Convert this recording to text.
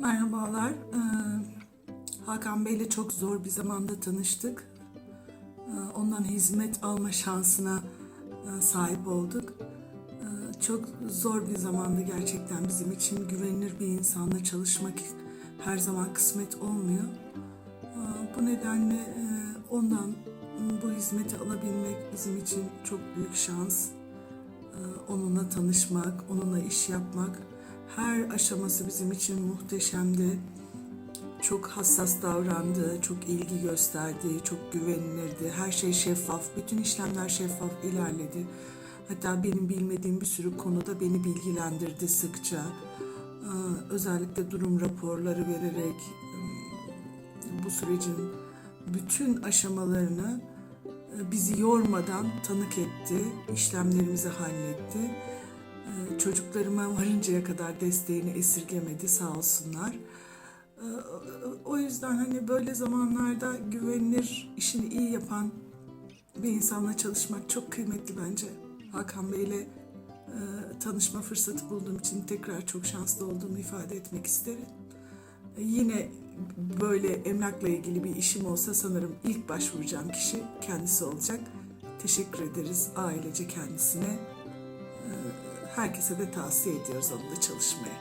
Merhabalar. Ee, Hakan Bey'le çok zor bir zamanda tanıştık. Ee, Ondan hizmet alma şansına e, sahip olduk. Ee, Çok zor bir zamandı gerçekten bizim için. Güvenilir bir insanla çalışmak her zaman kısmet olmuyor. Bu nedenle e, ondan bu hizmeti alabilmek bizim için çok büyük şans. Ee, onunla tanışmak, onunla iş yapmak her aşaması bizim için muhteşemdi. Çok hassas davrandı, çok ilgi gösterdi, çok güvenilirdi. Her şey şeffaf, bütün işlemler şeffaf ilerledi. Hatta benim bilmediğim bir sürü konuda beni bilgilendirdi sıkça. Ee, Özellikle durum raporları vererek bu sürecin bütün aşamalarını e, bizi yormadan tanık etti, işlemlerimizi halletti. Ee, Çocuklarıma varıncaya kadar desteğini esirgemedi sağ olsunlar. Ee, O yüzden hani böyle zamanlarda güvenilir, işini iyi yapan bir insanla çalışmak çok kıymetli bence. Hakan Bey'le e, tanışma fırsatı bulduğum için tekrar çok şanslı olduğumu ifade etmek isterim. Yine böyle emlakla ilgili bir işim olsa sanırım ilk başvuracağım kişi kendisi olacak. Teşekkür ederiz ailece kendisine. E, Herkese de tavsiye ediyoruz onunla çalışmaya.